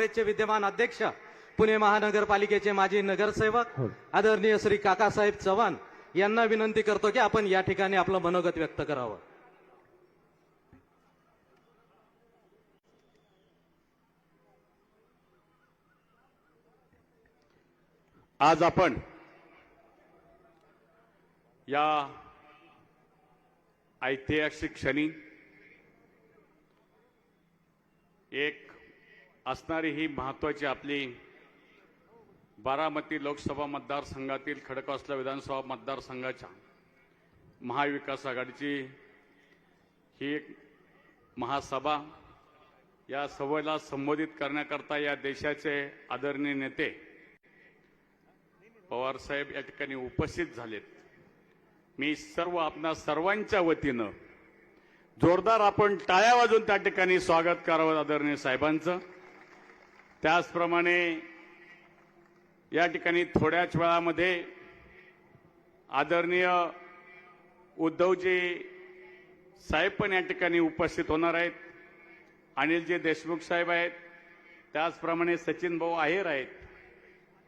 काँग्रेसचे विद्यमान अध्यक्ष पुणे महानगरपालिकेचे माजी नगरसेवक आदरणीय श्री काकासाहेब चव्हाण यांना विनंती करतो की आपण या ठिकाणी आपलं मनोगत व्यक्त करावं. आज आपण या ऐतिहासिक क्षणी एक असणारी ही महत्वाची आपली बारामती लोकसभा मतदारसंघातील खडकवासला विधानसभा मतदारसंघाच्या महाविकास आघाडीची ही एक महासभा या सभेला संबोधित करण्याकरता या देशाचे आदरणीय नेते पवार साहेब या ठिकाणी उपस्थित झालेत. मी सर्व आपणा सर्वांच्या वतीनं जोरदार आपण टाळ्या वाजून त्या ठिकाणी स्वागत करावं आदरणीय साहेबांचं. त्याचप्रमाणे या ठिकाणी थोड्याच वेळामध्ये आदरणीय उद्धवजी साहेब पण या ठिकाणी उपस्थित होणार आहेत. अनिलजी देशमुख साहेब आहेत. त्याचप्रमाणे सचिन भाऊ आहेर आहेत.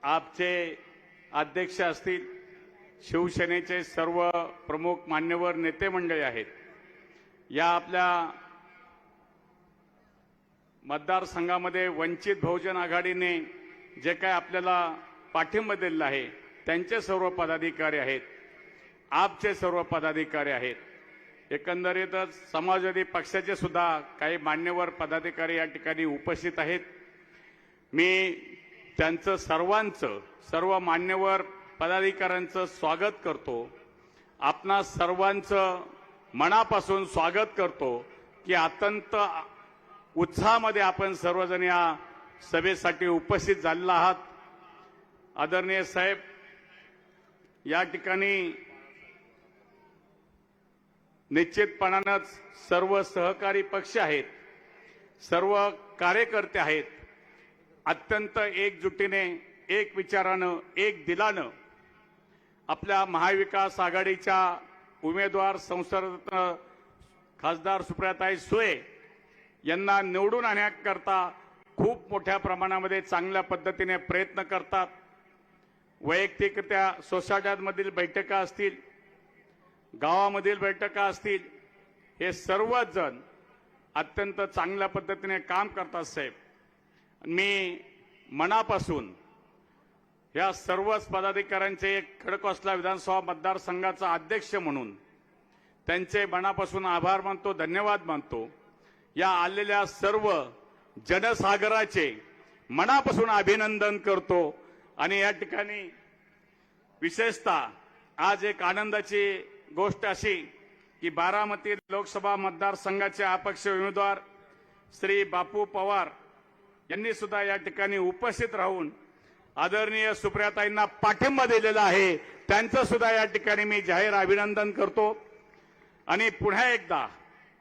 आपचे अध्यक्ष असतील. शिवसेनेचे सर्व प्रमुख मान्यवर नेते मंडळी आहेत. या आपल्या मतदारसंघामध्ये वंचित बहुजन आघाडीने जे काय आपल्याला पाठिंबा दिलेला आहे त्यांचे सर्व पदाधिकारी आहेत आपचे सर्व पदाधिकारी आहेत. एकंदरीतच समाजवादी पक्षाचे सुद्धा काही मान्यवर पदाधिकारी या ठिकाणी उपस्थित आहेत. मी त्यांचं सर्वांचं सर्व मान्यवर पदाधिकाऱ्यांचं स्वागत करतो. आपणा सर्वांचं मनापासून स्वागत करतो की अत्यंत उत्साहामध्ये आपण सर्वजण या सभेसाठी उपस्थित झालेला आहात. आदरणीय साहेब या ठिकाणी निश्चितपणानंच सर्व सहकारी पक्ष आहेत सर्व कार्यकर्ते आहेत. अत्यंत एकजुटीने एक विचारानं एक दिलानं आपल्या महाविकास आघाडीच्या उमेदवार संसदरत्न खासदार सुप्रियाताई सुळे यांना निवडून आणण्याकरता खूप मोठ्या प्रमाणामध्ये चांगल्या पद्धतीने प्रयत्न करतात. वैयक्तिकरित्या सोसायट्यांमधील बैठका असतील गावामधील बैठका असतील हे सर्वच जण अत्यंत चांगल्या पद्धतीने काम करतात साहेब. मी मनापासून या सर्वच पदाधिकाऱ्यांचे एक खडकवासला विधानसभा मतदारसंघाचा अध्यक्ष म्हणून त्यांचे मनापासून आभार मानतो धन्यवाद मानतो. या आलेल्या सर्व जनसागराचे मनापासून अभिनंदन करतो. आणि या ठिकाणी विशेषतः आज एक आनंदाची गोष्ट अशी की बारामती लोकसभा मतदारसंघाचे अपक्ष उमेदवार श्री बापू पवार यांनी सुद्धा या ठिकाणी उपस्थित राहून आदरणीय सुप्रियाताईंना पाठिंबा दिलेला आहे. त्यांचं सुद्धा या ठिकाणी मी जाहीर अभिनंदन करतो. आणि पुन्हा एकदा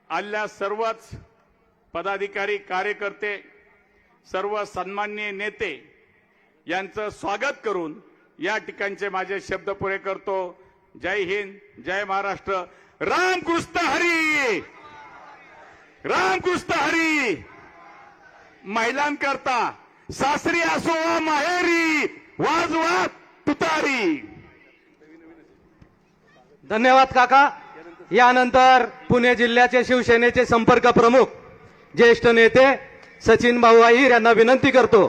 आलेल्या सर्वच पदाधिकारी कार्यकर्ते सर्व सन्माननीय नेते यांचं स्वागत करून या ठिकाणचे माझे शब्द पुरे करतो. जय हिंद जय महाराष्ट्र. रामकृष्ण हरी! रामकृष्ण हरी! महिलांकरता सासरी असो वा माहेरी वाजवा तुतारी. धन्यवाद काका. यानंतर पुणे जिल्ह्याचे शिवसेनेचे संपर्क प्रमुख ज्येष्ठ नेते सचिन भाऊ अहिर यांना विनंती करतो.